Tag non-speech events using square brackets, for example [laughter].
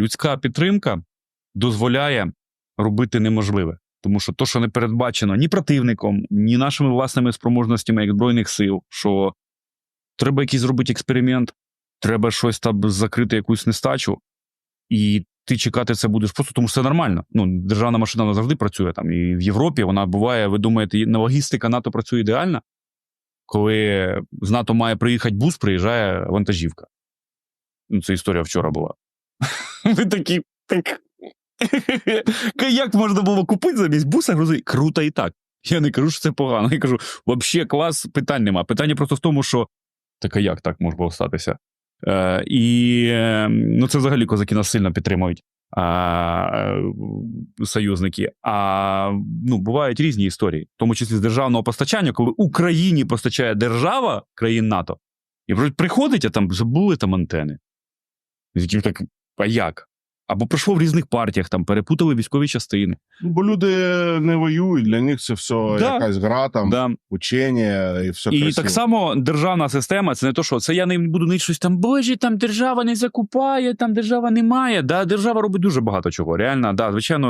Людська підтримка дозволяє робити неможливе. Тому що то, що не передбачено ні противником, ні нашими власними спроможностями як Збройних сил, що треба якийсь зробити експеримент, треба щось там закрити, якусь нестачу, і ти чекати це будеш просто, тому що це нормально. Ну, державна машина вона завжди працює там. І в Європі вона буває, ви думаєте, і логістика НАТО працює ідеально, коли з НАТО має приїхати бус, приїжджає вантажівка. Ну, це історія вчора була. [laughs] Ви такі. Так... Як можна було купити замість буса грузи? Круто і так. Я не кажу, що це погано. Я кажу, взагалі клас, питань нема. Питання просто в тому, що так а як так може було статися? Е, і е, ну, це взагалі козаки нас сильно підтримують. А, е, союзники. А ну, бувають різні історії, в тому числі з державного постачання, коли Україні постачає держава країн НАТО, і приходить, а там забули там антени. З яким так, а як? Або пройшло в різних партіях, там перепутали військові частини. Бо люди не воюють, для них це все Да. якась гра, там, Да. учення і все І красиво. так само державна система це не то, що це я не буду не щось там, боже, там держава не закупає, там держава не має. Да, держава робить дуже багато чого. Реально, да, звичайно,